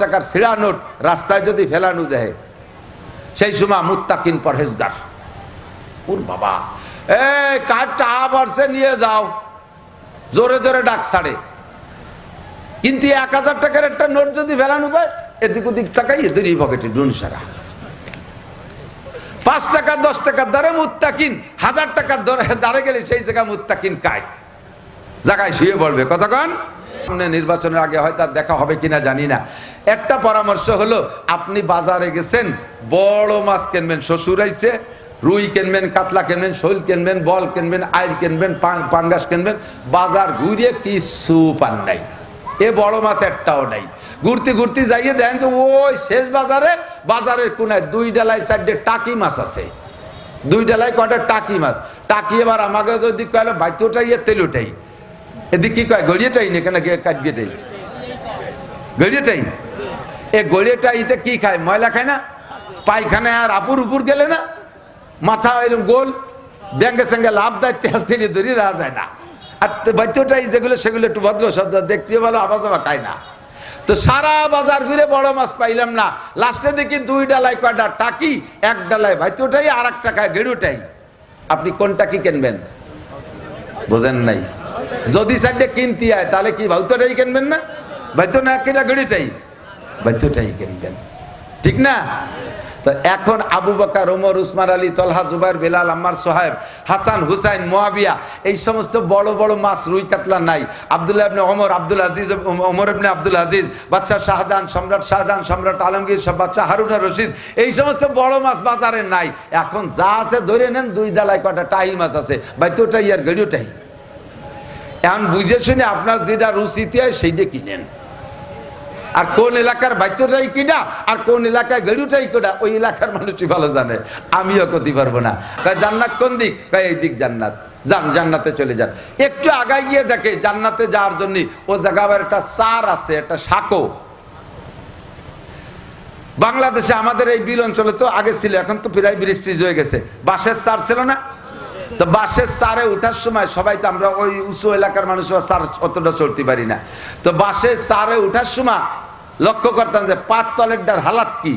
টাকার ছিঁড়া নোট রাস্তায় যদি ফেলানো দেয় সেই সময় মুত্তাকিন পরহেজগার। ওর বাবা এ কার্ডটা আবার সে নিয়ে যাও। জোরে জোরে ডাক ছাড়ে। কিন্তু এক হাজার টাকার একটা নোট যদি ফেলানো পায় এদিক ওদিক টাকাই এদেরই পকেটে ডুন সারা। পাঁচ টাকা, দশ টাকার দরে মুত্তাকিন, হাজার টাকার দাঁড়ে গেলে সেই জায়গায় মুত্তাকিন কায়। জায়গায় শুয়ে বলবে কতক্ষণ সামনে নির্বাচনের আগে হয়তো আর দেখা হবে কিনা জানি না। একটা পরামর্শ হলো, আপনি বাজারে গেছেন, বড় মাছ কিনবেন, শ্বশুর আইছে, রুই কিনবেন, কাতলা কিনবেন, শৈল কিনবেন, বল কিনবেন আইর কিনবেন, পাং- পাঙ্গাস কিনবেন, বাজার ঘুরিয়ে কিছু পান নাই। এ বড় মাছ একটাও নাই। ঘুরতে ঘুরতে যাইয়ে দেখেন যে, ওই শেষ বাজারে, বাজারের কোনায় দুই ডালায় চারটে টাকি মাছ আছে। দুই ডালায় কয়টা টাকি মাছ? টাকি এবার আমাকে যদি কয়লো বাইতোটাই তেলোটাই এদিক কি কয় গড়িয়েটাই না কেন কাটগেটাই গড়িয়েটাই এ গড়িয়েটাইতে কি খায়? ময়লা খায় না? পায়খানায় আর আপুর উপর গেলে না? মাথা এরকম গোল, ব্যাঙ্গে সঙ্গে লাভ দেয়, তেল তেলে ধরি রাখা যায় না। আর বাইতোটাই যেগুলো, সেগুলো একটু ভদ্র সদ্র দেখতে ভালো আবাস খায় না। তো সারা বাজার ঘুরে বড় মাছ পাইলাম না। লাস্টে দেখি দুই ডালায় কয়টা টাকি, এক ডালায় ভাইতোটাই আর এক টাকায় গেড়ুটাই আপনি কোন টাকি কিনবেন? বোঝেন নাই। যদি সাইডে কিনতে হয় তাহলে কি ভাউতটাই কিনবেন না? ভাইতো না, কিনা গড়িটাই? ভাইতোটাই কিনবেন। ঠিক না? তো এখন আবু বকর ওমর উসমান আলী, তলহা, জুবাইর, বেলাল, আম্মার সোহেব হাসান, হুসাইন, মোয়াবিয়া, এই সমস্ত বড় বড় মাছ রুই কাতলা নাই। আবদুল্লাহ ইবনে ওমর, আব্দুল আজিজ, ওমর ইবনে আব্দুল আজিজ বাচ্চা শাহজাহান, সম্রাট শাহজাহান, সম্রাট আলমগীর, সব বাচ্চা হারুনা রশিদ, এই সমস্ত বড় মাছ বাজারে নাই। এখন যা আছে ধরে নেন, দুই ডালায় কটা টাই মাছ আছে, ভাইতোটাই আর গড়িটাই এখন বুঝে শুনে আপনার যেটা রুচিতে হয় সেইটা কিনেন। আর কোন এলাকার বাচ্চাটাই কিনা, আর কোন এলাকায় গরুটাই কিনা, ওই এলাকার মানুষই ভালো জানে। আমিও করতে পারব না। জান্নাত কোন দিক? এই দিক জান্নাত। যান, জান্নাতে চলে যান। একটু আগায় গিয়ে দেখে জান্নাতে যাওয়ার জন্য ও জায়গা আবার একটা সার আছে, একটা সাঁকো বাংলাদেশে আমাদের এই বিল অঞ্চলে তো আগে ছিল, এখন তো প্রায় বৃষ্টি হয়ে গেছে। বাসের সার ছিল না? তো বাঁশের সারে ওঠার সময় সবাই তো আমরা ওই উঁচু এলাকার মানুষ সার অতটা চলতে পারি না। তো বাঁশের সারে ওঠার সময় লক্ষ্য করতাম যে পাত তলেরটার হালাত কি।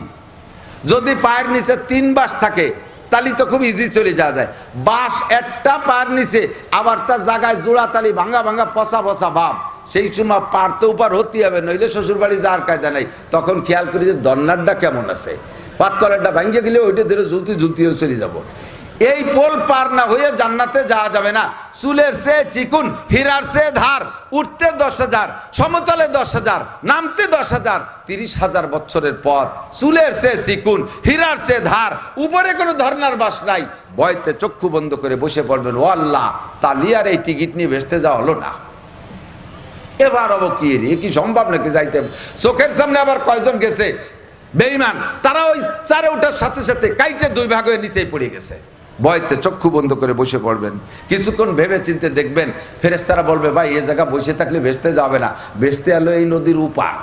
যদি পায়ের নিচে তিন বাস থাকে তালি তো খুব ইজি চলে যাওয়া যায়। বাস একটা পায়ের নিচে, আবার তার জায়গায় জোড়া তালি, ভাঙা ভাঙা, পচা পচা ভাব। সেই সময় পার তো উপার হতে হবে, নইলে শ্বশুর বাড়ি যাওয়ার কায়দা নাই। তখন খেয়াল করি যে দন্নারটা কেমন আছে। পাততলাটা ভাঙ্গে গেলে ওইটা ধরে ঝুলতে ঝুলতেও চলে যাব। এই পোল পার না হয়ে জান্নাতে যাওয়া যাবে না। চুলের সে চিকুন, হীরার সে ধার, উঠতে দশ হাজার, সমতলে দশ হাজার, নামতে দশ হাজার, তিরিশ হাজার বছরের পথ। চুলের সে চিকুন, হীরার সে ধার, উপরে কোনো ধর্নার বাস নাই। ভয়তে চক্ষু বন্ধ করে বসে পড়বেন। ও আল্লাহ, তালিয়ার এই টিকিট নিয়ে ভেসতে যাওয়া হলো না। এবার অব কি রে? কি সম্ভব নাকি যাইতে? চোখের সামনে আবার কয়জন গেছে? বেইমান তারা ওই চারে ওঠার সাথে সাথে কাইটে দুই ভাগ হয়ে নিচেই পড়ে গেছে। ভয়তে চক্ষু বন্ধ করে বসে পড়বেন। কিছুক্ষণ ভেবে চিনতে দেখবেন ফেরেস্তারা বলবে, ভাই, এ জায়গা বসে থাকলে ভেসতে যাবে না। ভেসতে এলো এই নদীর উপার।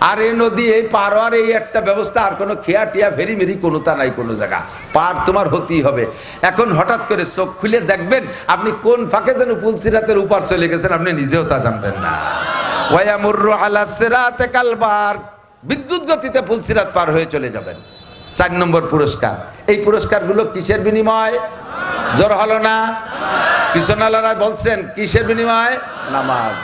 আর এই নদী, এই পার হওয়ার এই একটা ব্যবস্থা, আর কোনো খেয়া টিয়া ফেরি মেরি কোনো তা নাই কোনো জায়গা। পার তোমার হতেই হবে। এখন হঠাৎ করে চোখ খুলে দেখবেন, আপনি কোন ফাঁকে যেন পুলসিরাতের উপার চলে গেছেন, আপনি নিজেও তা জানবেন না। ওয়ামুর্রু আলা সিরাতে কালবার বিদ্যুৎ গতিতে পুলসিরাত পার হয়ে চলে যাবেন। চার নম্বর পুরস্কার। এই পুরস্কারগুলো কিসের বিনিময়? জোর হলো না? কিশনালারা বলছেন, কিসের বিনিময়? নামাজ।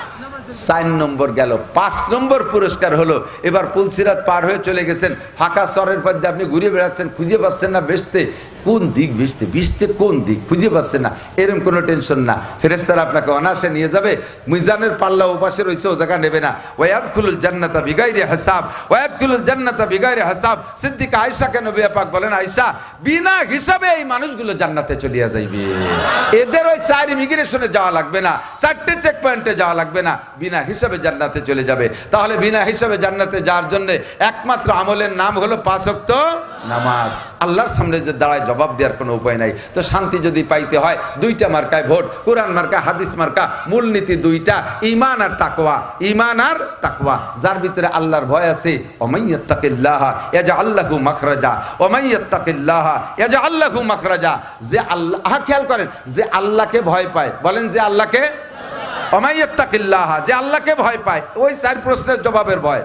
চার নম্বর গেল। পাঁচ নম্বর পুরস্কার হলো, এবার পুলসিরাত পার হয়ে চলে গেছেন। ফাঁকা স্বরের পর আপনি ঘুরে বেড়াচ্ছেন, খুঁজে পাচ্ছেন না বেসতে কোন দিক বেসতে বিসতে কোন দিক? খুঁজে পাচ্ছেন না। এরকম কোনো টেনশন না। ফেরেস্তারা আপনাকে অনাসে নিয়ে যাবে। মিজানের পাল্লা উপাসে রয়েছে, ও জায়গা নেবে না। ওয়াদ খুলুল জান্নাতা বিগাইরে হাসাব ওয়াদ খুলুল জান্নাতা বিগাইরে হাসাব। সিদ্দিক আয়সা কেন পাক বলেন আয়সা বিনা হিসাবে এই মানুষগুলো জান্নাতে চলিয়া যাইবে। এদের ওই চার ইমিগ্রেশনে যাওয়া লাগবে না, চারটে চেক পয়েন্টে যাওয়া লাগবে না। বিনা হিসাবে জান্নাতে চলে যাবে। তাহলে বিনা হিসাবে জান্নাতে যাওয়ার জন্য একমাত্র আমলের নাম হলো পাঁচক্ত নামাজ। আল্লাহর সামনে যে দাঁড়ায় জবাব দেওয়ার কোনো উপায় নাই। তো শান্তি যদি পাইতে হয়, দুইটা মার্কায় ভোট, কোরআন মার্কা, হাদিস মার্কা, মূলনীতি দুইটা ইমান আর তাকওয়া। ইমান আর তাকওয়া। যার ভিতরে আল্লাহর ভয় আছে ওমাইয়াত্তাকিল্লাহ ইয়াজা আল্লাহু মাখরাজা। ওমাইয়াত্তাকিল্লাহ ইয়াজা আল্লাহু মাখরাজা। যে আল্লাহ খেয়াল করেন, যে আল্লাহকে ভয় পায়। বলেন যে আল্লাহকে? অমাইয়াত্তাকিল্লাহ যে আল্লাহকে ভয় পায়। ওই চার প্রশ্নের জবাবের ভয়।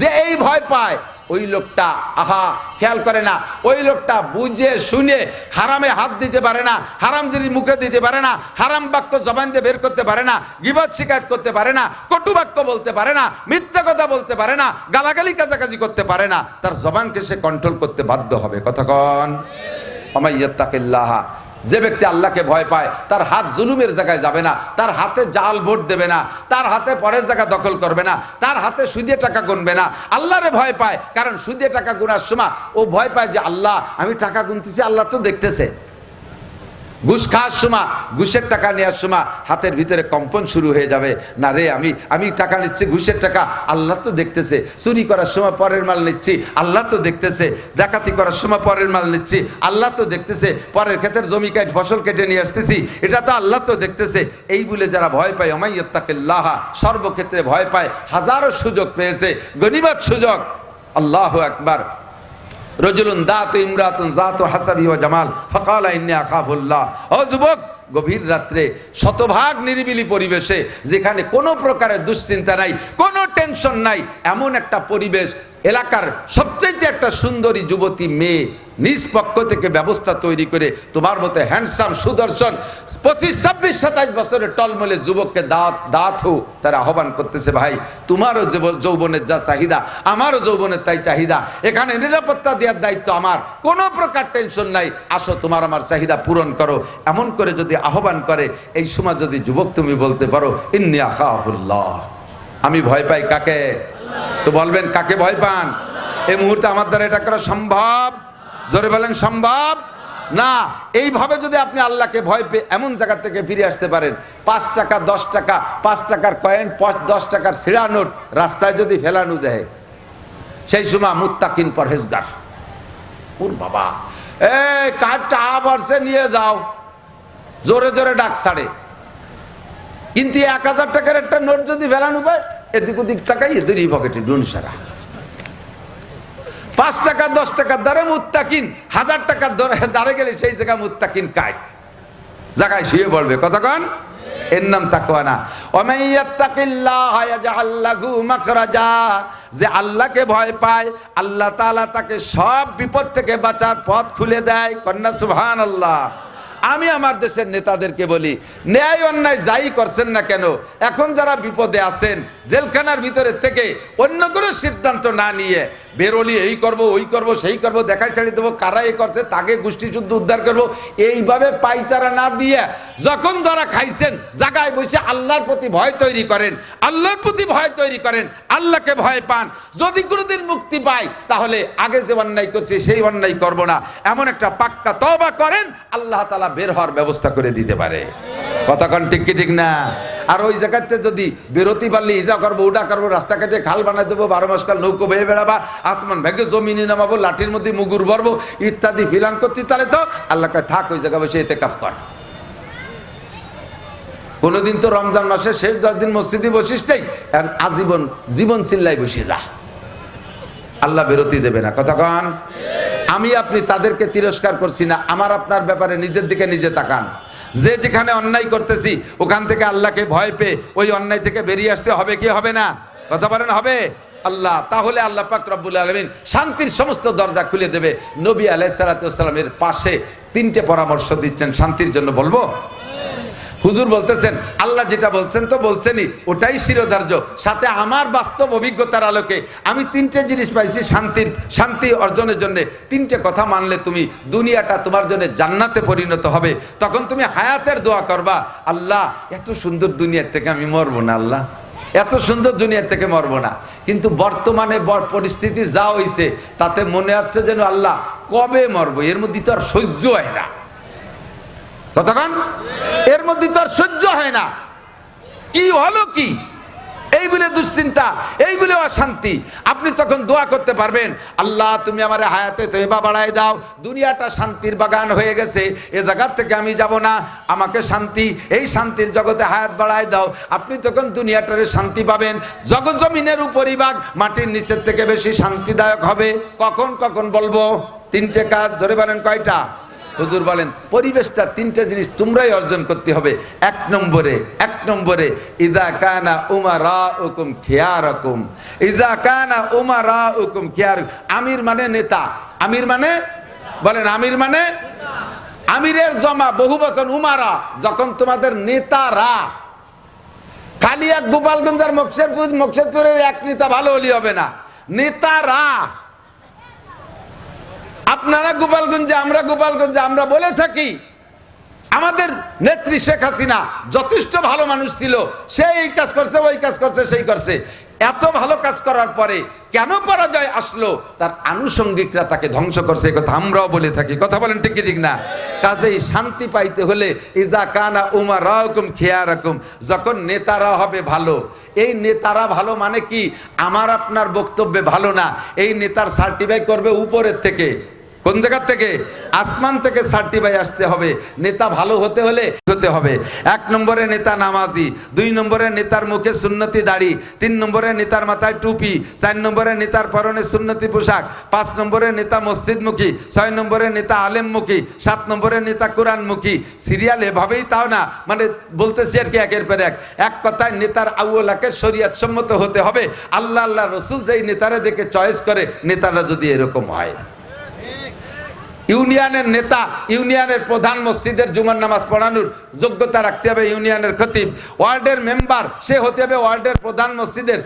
যে এই ভয় পায়, ওই লোকটা, আহা, খেয়াল করে না, ওই লোকটা বুঝে শুনে হারামে হাত দিতে পারে না, হারাম জিনিস মুখে দিতে পারে না, হারাম বাক্য জবান দিয়ে বের করতে পারে না, গিবত শিকায়ত করতে পারে না, কটু বাক্য বলতে পারে না, মিথ্যা কথা বলতে পারে না, গালাগালি কাজাকাজি করতে পারে না, তার জবানকে সে কন্ট্রোল করতে বাধ্য হবে। কতক্ষণ আমাইয়াত্তাকিল্লাহ যে ব্যক্তি আল্লাহকে ভয় পায়, তার হাত জুলুমের জায়গায় যাবে না, তার হাতে জাল ভোট দেবে না, তার হাতে পরের জায়গা দখল করবে না, তার হাতে সুদে টাকা গুনবে না, আল্লাহরে ভয় পায়। কারণ সুদে টাকা গুনার সময় ও ভয় পায় যে, আল্লাহ, আমি টাকা গুনতেছি, আল্লাহ তো দেখতেছে। ঘুষ খাওয়ার সময়, ঘুষের টাকা নেওয়ার সময় হাতের ভিতরে কম্পন শুরু হয়ে যাবে। না রে, আমি আমি টাকা নিচ্ছি, ঘুষের টাকা। আল্লাহ তো দেখতেছে, চুরি করার সময় পরের মাল নিচ্ছি, আল্লাহ তো দেখতেছে, ডাকাতি করার সময় পরের মাল নিচ্ছি, আল্লাহ তো দেখতেছে, পরের ক্ষেতের জমি কাট, ফসল কেটে নিয়ে আসতেছি, এটা তো আল্লাহ তো দেখতেছে। এই বলে যারা ভয় পায় অমাইয়াত্তাকিল্লাহ সর্বক্ষেত্রে ভয় পায়, হাজারো সুযোগ পেয়েছে গনিমত সুযোগ। আল্লাহ একবার রজুলুন দাত ইমরাতুন জাত হাসাবি ও জামাল। ফকালা ইন্নি আকাফুল্লাহ ও যুবক, গভীর রাত্রে শতভাগ নিরিবিলি পরিবেশে যেখানে কোনো প্রকারের দুশ্চিন্তা নাই, কোনো টেনশন নাই, এমন একটা পরিবেশ এলাকার সবচেয়ে একটা সুন্দরী যুবতী মেয়ে নিজ পক্ষ থেকে ব্যবস্থা তৈরি করে তোমার মতো হ্যান্ডসাম সুদর্শন, পঁচিশ, ছাব্বিশ সাতাশ বছরের টলমলে যুবককে দাঁত দাঁত হো তারা আহ্বান করতেছে, ভাই, তোমারও যৌবনের যা চাহিদা, আমারও যৌবনের তাই চাহিদা, এখানে নিরাপত্তা দেওয়ার দায়িত্ব আমার, কোনো প্রকার টেনশন নাই, আসো তোমার আমার চাহিদা পূরণ করো। এমন করে যদি আহ্বান করে, এই সময় যদি যুবক তুমি বলতে পারো, ইন্নি আখাফুল্লাহ। আমি ভয় পাই কাকে? তো বলবেন, কাকে ভয় পান? এই মুহূর্তে আমার দ্বারা এটা করা সম্ভব? জোরে বলেন, সম্ভব? না, এইভাবে যদি আপনি আল্লাহকে ভয় পেয়ে এমন জায়গা থেকে ফিরে আসতে পারেন, পাঁচ টাকা, দশ টাকা, পাঁচ টাকার কয়েন দশ টাকার ছিঁড়া নোট রাস্তায় যদি ফেলানো যায়, সেই সময় মুত্তাকিন পরহেজগার। ওর বাবা, এই কার্ডটা আবার সে নিয়ে যাও, জোরে জোরে ডাক ছাড়ে। কিন্তু এক হাজার টাকার একটা নোট যদি ফেলানো পায় এদিক ওদিক টাকাই এদেরই পকেটে ডুন সারা। পাঁচ টাকা, দশ টাকার দ্বারে মুত্তাকিন, হাজার টাকার দ্বারে গেলে সেই জায়গায় মুত্তাকিন কায়? জায়গায় শুয়ে বলবে কতক্ষণ এর নাম তাকুয়া না। ওমাইয়াত্তাকিল্লাহ ইয়াজআল লাহু মাখরাজা। যে আল্লাহকে ভয় পায়, আল্লাহ তাআলা তাকে সব বিপদ থেকে বাঁচার পথ খুলে দেয়। কন্যা সুবহানাল্লাহ। আমি আমার দেশের নেতাদেরকে বলি, ন্যায় অন্যায় যাই করছেন না কেন, এখন যারা বিপদে আছেন, জেলখানার ভিতরে থেকে অন্য কোনো সিদ্ধান্ত না নিয়ে বেরোলি এই করব, ওই করব, সেই করব, দেখাই ছাড়ি দেবো, কারা এ করছে, তাকে গোষ্ঠী যুদ্ধ উদ্ধার করব। এইভাবে পাইচারা না দিয়ে যখন ধরা খাইছেন জায়গায় বসে আল্লাহর প্রতি ভয় তৈরি করেন, আল্লাহর প্রতি ভয় তৈরি করেন, আল্লাহকে ভয় পান। যদি কোনোদিন মুক্তি পাই তাহলে আগে যে অন্যায় করছি, সেই অন্যায় করব না। এমন একটা পাক্কা তবা করেন, আল্লাহ তালা বের হওয়ার ব্যবস্থা করে দিতে পারে। কতক্ষণ ঠিক কি ঠিক না? আর ওই জায়গাতে যদি বেরোতে পারলে এটা করব ওটা করব, রাস্তা কাটে খাল বানাই দেবো, বারো মাস কাল নৌকো বেয়ে বেড়াবা, আসমান ভেগে জমিনে নামাবো, লাঠির মধ্যে মুগুর ভরবো, ইত্যাদি ফিলান করতে, তাহলে তো আল্লাহ থাক, ওই জায়গা বসে এতে কাপ কর। কোনোদিন তো রমজান মাসে শেষ দশ দিন মসজিদে বসিস নাই আজীবন জীবন চিল্লাই বসে যা। আল্লাহ বিরতি দেবে না। কতক্ষণ আমি আপনি তাদেরকে তিরস্কার করছি না, আমার আপনার ব্যাপারে নিজের দিকে নিজে তাকান। যে যেখানে অন্যায় করতেছি, ওখান থেকে আল্লাহকে ভয় পেয়ে ওই অন্যায় থেকে বেরিয়ে আসতে হবে কি হবে না? কথা বলেন, হবে? আল্লাহ, তাহলে আল্লাহ পাক রব্বুল আলমিন শান্তির সমস্ত দরজা খুলে দেবে। নবী আলাইসালাতামের পাশে তিনটে পরামর্শ দিচ্ছেন, শান্তির জন্য বলব? হুজুর বলতেছেন, আল্লাহ যেটা বলছেন তো বলছেনই, ওটাই শিরোধার্য। সাথে আমার বাস্তব অভিজ্ঞতার আলোকে আমি তিনটে জিনিস পাইছি শান্তির, শান্তি অর্জনের জন্য। তিনটে কথা মানলে তুমি দুনিয়াটা তোমার জন্য জান্নাতে পরিণত হবে। তখন তুমি হায়াতের দোয়া করবা, আল্লাহ, এত সুন্দর দুনিয়ার থেকে আমি মরবো না, আল্লাহ। এত সুন্দর দুনিয়া থেকে মরবো না। কিন্তু বর্তমানে বর পরিস্থিতি যা হইছে, তাতে মনে আসছে যেন আল্লাহ কবে মরবো? এর মধ্যে তো আর সহ্য হয় না। কতক্ষণ? এর মধ্যে তো আর সহ্য হয় না। কি হলো কি? এই বলে দুশ্চিন্তা, এই বলে অশান্তি। আপনি তখন দোয়া করতে পারবেন, আল্লাহ, তুমি আমার হায়াতে তৈবা বাড়াই দাও। দুনিয়াটা শান্তির বাগান হয়ে গেছে। এ জায়গার থেকে আমি যাব না। আমাকে শান্তি, এই শান্তির জগতে হায়াত বাড়াই দাও। আপনি তখন দুনিয়াটারে শান্তি পাবেন। জগৎ জমিনের উপরিভাগ মাটির নিচের থেকে বেশি শান্তিদায়ক হবে। কখন কখন বলব? তিনটে কাজ ধরে বলেন কয়টা? হুজুর বলেন পরিবেশটা তিনটা জিনিস তোমরাই অর্জন করতে হবে। এক নম্বরে এক নম্বরে ইজা কানা উমারা হুকুম খেয়ার রকম ইজা কানা উমারা হুকুম খেয়ার আমির মানে নেতা। আমির মানে? বলেন, আমির মানে? আমিরের জমা বহু বছর উমারা, যখন তোমাদের নেতারা খালি এক গোপালগঞ্জ আর মকসেদপুর, মকসেদপুরের এক নেতা ভালো হলি হবে না। নেতারা আপনারা গোপালগঞ্জে, আমরা গোপালগঞ্জে, আমরা বলে থাকি, আমাদের নেত্রী শেখ হাসিনা যথেষ্ট ভালো মানুষ ছিল সে এই কাজ করছে, ওই কাজ করছে, সেই করছে। এত ভালো কাজ করার পরে কেন পরাজয় আসলো? তার আনুষঙ্গিকরা তাকে ধ্বংস করছে কথা আমরাও বলে থাকি। কথা বলেন ঠিক ঠিক না? কাজেই শান্তি পাইতে হলে ইজা কানা উমা রকম খেয়া রকম যখন নেতারা হবে ভালো। এই নেতারা ভালো মানে কি? আমার আপনার বক্তব্যে ভালো না। এই নেতার সার্টিফাই করবে উপরের থেকে। কোন জায়গার থেকে? আসমান থেকে সার্টিফাই আসতে হবে। নেতা ভালো হতে হলে হতে হবে। এক নম্বরে নেতা নামাজি, দুই নম্বরে নেতার মুখে সুন্নতি দাড়ি, তিন নম্বরে নেতার মাথায় টুপি, চার নম্বরে নেতার পরনে সুন্নতি পোশাক, পাঁচ নম্বরে নেতা মসজিদমুখী, ছয় নম্বরে নেতা আলেমমুখী, সাত নম্বরে নেতা কোরআনমুখী। সিরিয়াল এভাবেই তাও না মানে বলতেছি আর কি একের পর এক। এক কথায় নেতার আউলাকে শরিয়াত সম্মত হতে হবে। আল্লাহ আল্লাহ, রসুল যেই নেতারা দেখে চয়েস করে, নেতারা যদি এরকম হয়। ইউনিয়নের নেতা, ইউনিয়নের প্রধান মসজিদের জুমার নামাজ পড়ানোর যোগ্যতা রাখতে হবে ইউনিয়নের খতিব। ওয়ার্ডের মেম্বার, সে হতে হবে ওয়ার্ডের প্রধান মসজিদের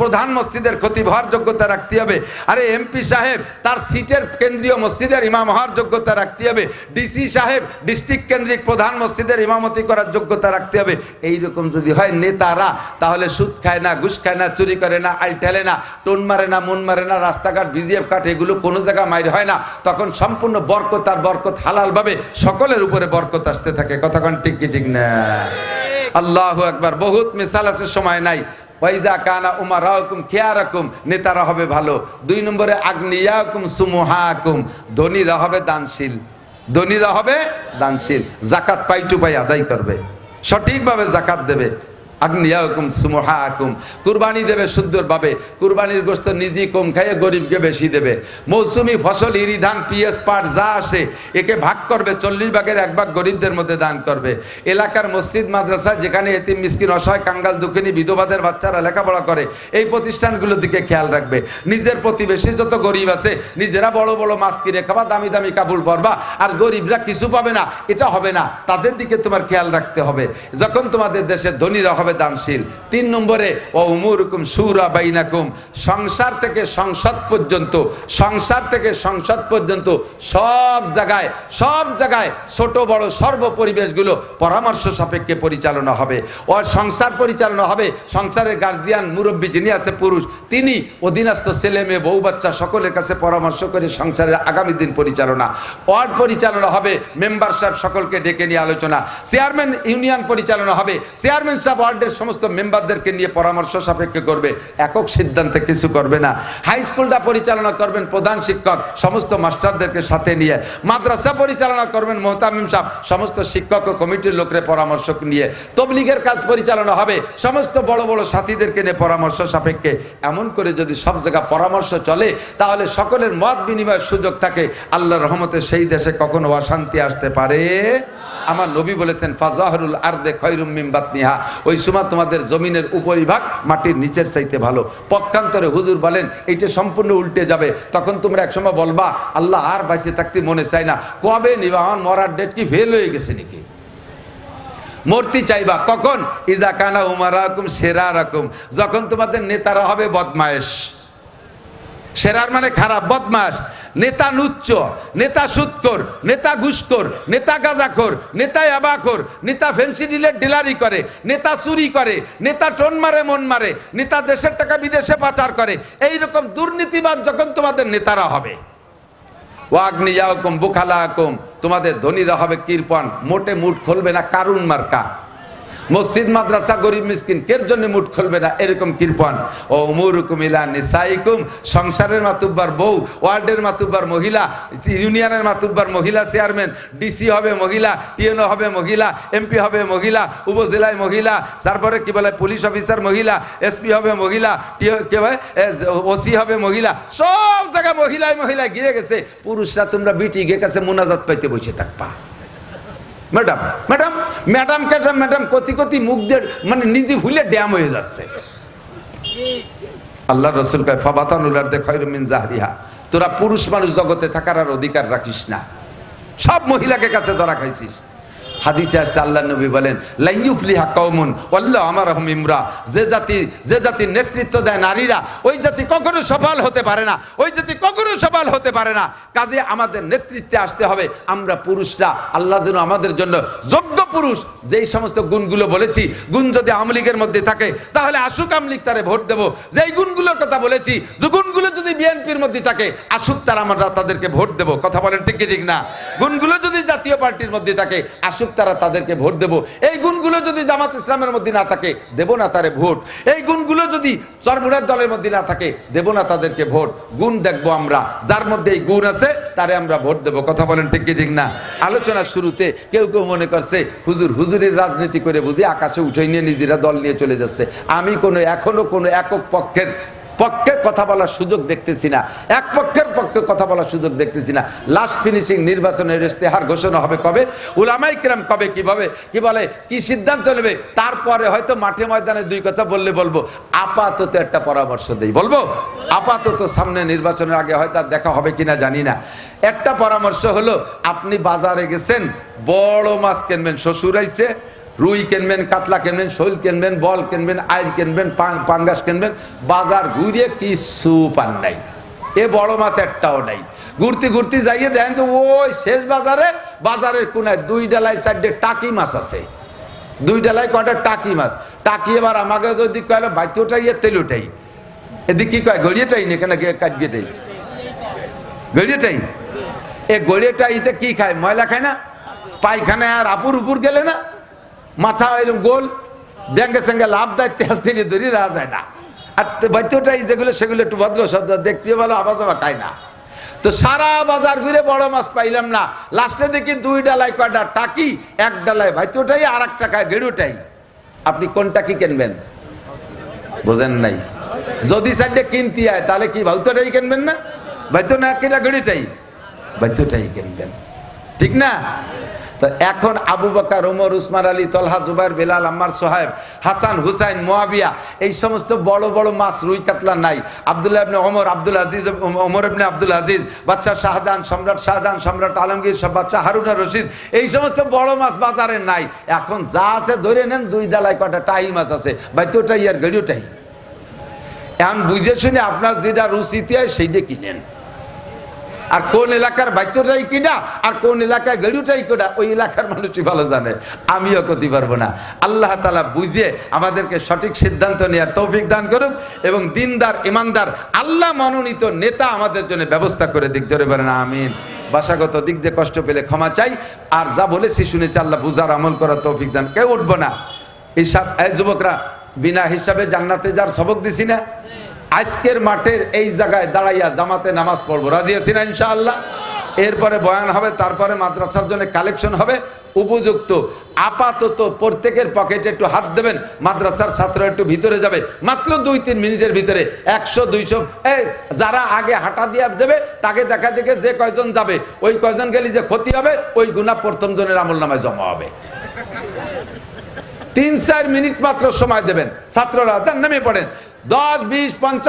প্রধান মসজিদের খতিব হওয়ার যোগ্যতা রাখতে হবে। আরে এমপি সাহেব, তার সিটের কেন্দ্রীয় মসজিদের ইমাম হওয়ার যোগ্যতা রাখতে হবে। ডিসি সাহেব, ডিস্ট্রিক্ট কেন্দ্রিক প্রধান মসজিদের ইমামতি করার যোগ্যতা রাখতে হবে। এই রকম যদি হয় নেতারা, তাহলে সুদ খায় না, ঘুষ খায় না, চুরি করে না আল ঠেলে না, টোন মারে না, মন মারে না, রাস্তাঘাট, বিজিএফ কাঠ, এগুলো কোনো জায়গায় মাইর হয় না। তখন সম্পূর্ণ বরকত আর বরকত হালাল ভাবে সকলের উপরে বরকত আসতে থাকে। কতক্ষণ ঠিক কি, ঠিক না? আল্লাহ একবার বহুত মিসাল আছে, সময় নাই। ওয়াইজা কানা উমার রাহুকুম খেয়া রাকুম নেতারা হবে ভালো। দুই নম্বরে আগ্নিয়া হুকুম সুমুহা হুকুম ধনীরা হবে দানশীল। ধনীরা হবে দানশীল। জাকাত পাই টু পাই আদায় করবে। সঠিকভাবে জাকাত দেবে। কুরবানি দেবে সুন্দরভাবে। কুরবানির গোস্ত নিজেই কম খাইয়ে গরিবকে বেশি দেবে। মৌসুমি ফসল, ইরি ধান পিএস পাট, যা আসে, একে ভাগ করবে, চল্লিশ ভাগের এক ভাগ গরিবদের মধ্যে দান করবে। এলাকার মসজিদ, মাদ্রাসা, যেখানে এতিম, মিসকিন, অসহায়, কাঙ্গাল, দুঃখিনী, বিধবাদের বাচ্চারা লেখাপড়া করে, এই প্রতিষ্ঠানগুলোর দিকে খেয়াল রাখবে। নিজের প্রতিবেশী যত গরিব আছে, নিজেরা বড় বড় মাছ কিনে খাবা, দামি দামি কাপড় পরবা, আর গরিবরা কিছু পাবে না, এটা হবে না। তাদের দিকে তোমার খেয়াল রাখতে হবে। যখন তোমাদের দেশের ধনীরা দানশীল। তিন নম্বরে ও উমুরকুম সুরা বাইনাকুম সংসার থেকে সংসদ পর্যন্ত, সংসার থেকে সংসদ পর্যন্ত সব জায়গায় সব জায়গায় ছোট, বড়, সর্ব পরিবেশগুলো পরামর্শ সাপেক্ষে পরিচালনা হবে। ও সংসার পরিচালনা হবে সংসারের গার্জিয়ান, মুরব্বী যিনি আছে, পুরুষ, তিনি অধীনস্থ ছেলে মেয়ে, বউ, বাচ্চা, সকলের কাছে পরামর্শ করে সংসারের আগামী দিন পরিচালনা। ওয়ার্ড পরিচালনা হবে, মেম্বার সাহেব সকলকে ডেকে নিয়ে আলোচনা। চেয়ারম্যান ইউনিয়ন পরিচালনা হবে, চেয়ারম্যান সাহেব ওয়ার্ডের সমস্ত মেম্বারদেরকে নিয়ে পরামর্শ সাপেক্ষে করবে। একক সিদ্ধান্তে কিছু করবে না। হাই স্কুলটা পরিচালনা করবেন প্রধান শিক্ষক, সমস্ত মাস্টারদেরকে সাথে নিয়ে। মাদ্রাসা পরিচালনা করবেন মোহতামিম সাহেব সমস্ত শিক্ষক ও কমিটির লোকের পরামর্শ নিয়ে। তবলিগের কাজ পরিচালনা হবে, সমস্ত বড় বড় সাথীদেরকে নিয়ে পরামর্শ সাপেক্ষে। এমন করে যদি সব জায়গা পরামর্শ চলে, তাহলে সকলের মত বিনিময়ের সুযোগ থাকে। আল্লাহর রহমতে সেই দেশে কখনো অশান্তি আসতে পারে আমার নবী বলেছেন ফাজাহরুল আর্দে খৈরুম মিমবাত নিহা ওই সময় তোমাদের জমিনের উপরিভাগ মাটির নিচের চাইতে ভালো। পক্ষান্তরে হুজুর বলেন, এইটা সম্পূর্ণ উল্টে যাবে। তখন তোমরা একসময় বলবা, আল্লাহ আর বাইসে থাকতে মনে চাই না। কবে নিবা আমার মরার ডেট কি ফেল হয়ে গেছে নাকি? মূর্তি চাইবা কখন? ইজা কানা রকম সেরা রকম যখন তোমাদের নেতারা হবে বদমায়েশ। সেরার মানে খারাপ, বদমাস। নেতা নুচ্চ, নেতা সুৎকর নেতা ঘুষকর নেতা গাজাখোর, নেতা অ্যাবাখোর নেতা ফেন্সি ডিলের ডিলারি করে, নেতা চুরি করে, নেতা টোন মারে, মন মারে, নেতা দেশের টাকা বিদেশে পাচার করে। এই রকম দুর্নীতিবাদ যখন তোমাদের নেতারা হবে। ওয়াগ্নিয়াকুম বুখালাকুম, তোমাদের ধনীরা হবে কৃপণ মোটে মুঠ খুলবে না, কারুন মার্কা? মসজিদ, মাদ্রাসা, গরিব মিসকিন, কের জন্য মুঠ খুলবে না? এরকম কৃপন ও উমুরুকুম ইলা নিসাইকুম, সংসারের মাতুব্বার বউ, ওয়ার্ডের মাতুব্বার মহিলা, ইউনিয়নের মাতুব্বার মহিলা চেয়ারম্যান, ডিসি হবে মহিলা, টিএনও হবে মহিলা, এমপি হবে মহিলা, উপজেলায় মহিলা, তারপরে কি বলে, পুলিশ অফিসার মহিলা, এসপি হবে মহিলা কি বলে ওসি হবে মহিলা, সব জায়গায় মহিলায় মহিলায় গিরে গেছে। পুরুষরা তোমরা বিটি গে কাছে মোনাজাত পাইতে বসে থাকবা। ম্যাডাম ম্যাডাম ম্যাডাম ক্যাডাম ম্যাডাম কতি কতি মুখ দিয়ে মানে নিজে ভুলে ড্যাম হয়ে যাচ্ছে। আল্লাহ রসুল কয় ফাবাতানুল্লাহ দেখমিন জাহরিহা। তোরা পুরুষ মানুষ জগতে থাকার আর অধিকার রাখিস না। সব মহিলাকে কাছে ধরা খাইছিস। হাদিসে আসছে আল্লাহ নবী বলেন লাইয়ুফলিহা কওমুন, ওয়াল্লাহ আমারহুম ইমরা। যে জাতি, যে জাতির নেতৃত্ব দেয় নারীরা, ওই জাতি কখনো সফল হতে পারে না, ওই জাতি কখনো সফল হতে পারে না। কাজে আমাদের নেতৃত্বে আসতে হবে, আমরা পুরুষরা, আল্লাহ যেন আমাদের জন্য যোগ্য পুরুষ। যেই সমস্ত গুণগুলো বলেছি, গুণ যদি আমলিগের মধ্যে থাকে, তাহলে আসুক আমলিক তারে ভোট দেবো। যেই গুণগুলোর কথা বলেছি যে গুণগুলো যদি বিএনপির মধ্যে থাকে, আসুক তারা আমরা তাদেরকে ভোট দেবো। কথা বলেন ঠিক ঠিক না? গুণগুলো যদি জাতীয় পার্টির মধ্যে থাকে, আসুক তারা তাদেরকে ভোট দেব। এই গুণগুলো যদি জামাত ইসলামের মধ্যে না থাকে, দেব না তারে ভোট। এই গুণগুলো যদি চরমুড়ার দলের মধ্যে না থাকে, দেব না তাদেরকে ভোট। গুণ দেখব আমরা। যার মধ্যে এই গুণ আছে, তারে আমরা ভোট দেব। কথা বলেন ঠিক কি ঠিক না? আলোচনার শুরুতে কেউ কেউ মনে করছে, হুজুর, হুজুরের রাজনীতি করে বুঝি আকাশে উঠে নিয়ে নিজেরা দল নিয়ে চলে যাচ্ছে। আমি কোনো, এখনও কোনো একক পক্ষের পক্ষে কথা বলার সুযোগ দেখতেছি না। এক পক্ষের পক্ষে কথা বলার সুযোগ দেখতেছি না। লাস্ট ফিনিশিং নির্বাচনের ইশতেহার ঘোষণা হবে কবে? উলামাই কিরাম কবে, কীভাবে? কি বলে? কি সিদ্ধান্ত নেবে? তারপরে হয়তো মাঠে ময়দানে দুই কথা বললে বলব। আপাতত একটা পরামর্শ দেই। বলব? আপাতত সামনে নির্বাচনের আগে হয়তো আর দেখা হবে কিনা জানি না। একটা পরামর্শ হলো, আপনি বাজারে গেছেন, বড় মাছ কিনবেন, শ্বশুর আইছে রুই কিনবেন, কাতলা কিনবেন, শৈল কিনবেন, বল কিনবেন আইর কিনবেন পাঙ্গাস কিনবেন, বাজার ঘুরিয়ে কিছু পান নাই। এ বড় মাছ একটাও নাই। ঘুরতে ঘুরতে যাইয়ে দেখেন যে, ওই শেষ বাজারে, বাজারের কোনায় দুই ডালায় চারটে টাকি মাছ আছে। দুই ডালায় কয়টা টাকি মাছ? টাকি এবার আমাকে যদি কয়লো বাইতোটাই এ তেলুটাই এদিকে কি কয় গড়িয়েটাই না কেন কাটিয়েটাই গড়িয়েটাই এ গড়িয়েটাইতে কি খায়? ময়লা খায় না? পায়খানায় আর আপুর উপর গেলে না? মাথা এরকম গোল ব্যাঙ্গে সঙ্গে লাভ দেয় তেল তেলে ধরি রাখা যায় না। আর বাচ্চাটাই যেগুলো সেগুলো একটু ভদ্র সদ্র দেখতে ভালো, আবার খায় না। তো সারা বাজার ঘুরে বড় মাছ পাইলাম না। লাস্টে দেখি দুই ডালায় কয়টা টাকি, এক ডালায় ভাইচোটাই আর এক টাকায় গেড়ুটাই। আপনি কোনটা কি কিনবেন? বোঝেন নাই। যদি সাইডে কিনতে হয় তাহলে কি ভাউতটাই কিনবেন না? ভাইতো না কিনা গড়িটাই? ভাইতোটাই কিনবেন। ঠিক না? তো এখন আবু বকর ওমর উসমান আলী, তলহা, জুবাইর, বেলাল, আম্মার সোহাইব, হাসান, হুসাইন, মোয়াবিয়া, এই সমস্ত বড় বড় মাছ রুই কাতলা নাই। আবদুল্লাহ ইবনে ওমর, আব্দুল আজিজ, ওমর ইবনে আব্দুল আজিজ বাচ্চা শাহজাহান, সম্রাট শাহজাহান, সম্রাট আলমগীর, সব বাচ্চা হারুনা রশিদ, এই সমস্ত বড় মাছ বাজারে নাই। এখন যা আছে ধরে নেন, দুই ডালায় কটা টাই মাছ আছে। বাইতোটাই আর গড়িওটাই এখন বুঝে শুনে আপনার যেটা রুচিতে হয়, সেইটা কিনেন। আর কোন এলাকার বাচ্চাটাই কিনা আর কোন এলাকায় গরুটাই কিনা ওই এলাকার মানুষই ভালো জানে। আমিও করতে পারব না। আল্লাহ তালা বুঝে আমাদেরকে সঠিক সিদ্ধান্ত নেওয়ার তৌফিক দান করুক এবং দিনদার, ইমানদার, আল্লাহ মনোনীত নেতা আমাদের জন্য ব্যবস্থা করে দিক। ধরে পারেন আমিন। ভাষাগত দিক দিয়ে কষ্ট পেলে ক্ষমা চাই। আর যা বলেছি শুনেছি আল্লাহ বুঝার আমল করার তৌফিক দান। কেউ উঠবো না। এই সব- এই যুবকরা বিনা হিসাবে জান্নাতে যার সবক দিছি না। আজকের মাঠের এই জায়গায় দাঁড়াইয়া জামাতে নামাজ পড়ব। রাজি আছি না ইনশাআল্লাহ? এরপরে বয়ান হবে, তারপরে মাদ্রাসার জন্য কালেকশন হবে। উপযুক্ত, আপাতত প্রত্যেকের পকেটে একটু হাত দেবেন, মাদ্রাসার ছাত্র একটু ভিতরে যাবে। মাত্র দুই তিন মিনিটের ভিতরে, একশো, দুইশো, এই যারা আগে হাঁটা দিয়ে দেবে, তাকে দেখা দেখে যে কয়জন যাবে, ওই কয়জন গেলে যে ক্ষতি হবে, ওই গুণা প্রথম জনের আমল নামায় জমা হবে। তিন চার মিনিট মাত্র সময় দেবেন। ছাত্ররা নেমে পড়েন। দশ বিশ পঞ্চাশ